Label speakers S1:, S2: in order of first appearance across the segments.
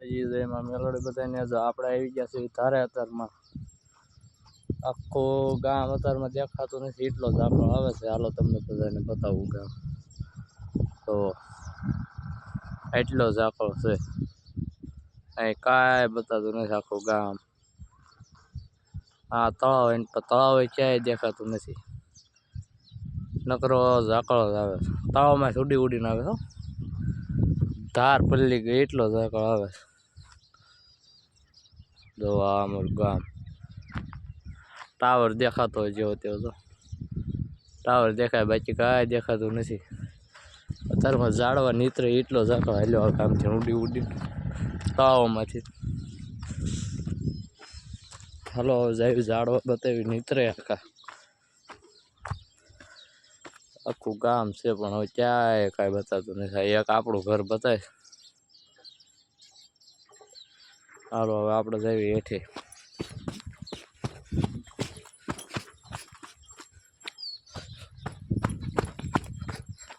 S1: એમાં મેલોડી બધાને જો આપણે આવી ગયા છે ધારે અત્યારમાં આખું ગામ અત્યારમાં દેખાતું નથી, એટલો ઝાકળ આવે છે. હાલો તમને બધાને બતાવું ગામ. તો એટલો ઝાકળ છે. અહીં કાંઈ બતાતું નથી આખું ગામ. આ તળાવ એને તળાવ ક્યાંય દેખાતું નથી. નકરો ઝાકળ જ આવે છે. તળાવમાં ઉડી ઉડીને આવે હો. ધાર પલ્લી ગઈ, એટલો ઝાકળ આવે. જો આ ગામ ટાવર દેખાતો હોય જેવો તેવો તો. ટાવર દેખાય, બાકી કાંઈ દેખાતું નથી. અત્યારમાં ઝાડવા નીતરે એટલો ઝાકળ હાલ્યો આ ગામથી ઉડી ઉડી તાવમાંથી. હાલો, હવે જાય ઝાડવા બતાવી નીતરે આખા. આખું ગામ છે, પણ હવે ક્યાંય કાંઈ બતાતું નથી. એક આપણું ઘર બતાય. હાલો, હવે આપણે જઈએ હેઠે.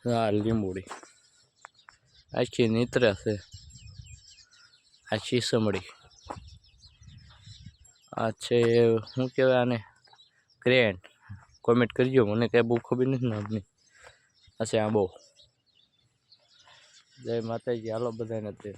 S1: હા, લીંબુડી. આખી નીતરે છે. આ શીસમડી આ છે, શું કહેવાય આને? ક્રેન કોમેન્ટ કરજો, મને કાંઈ બહુ ખબર નથી નામની છે આંબો. જય માતાજી હાલો બધાને તે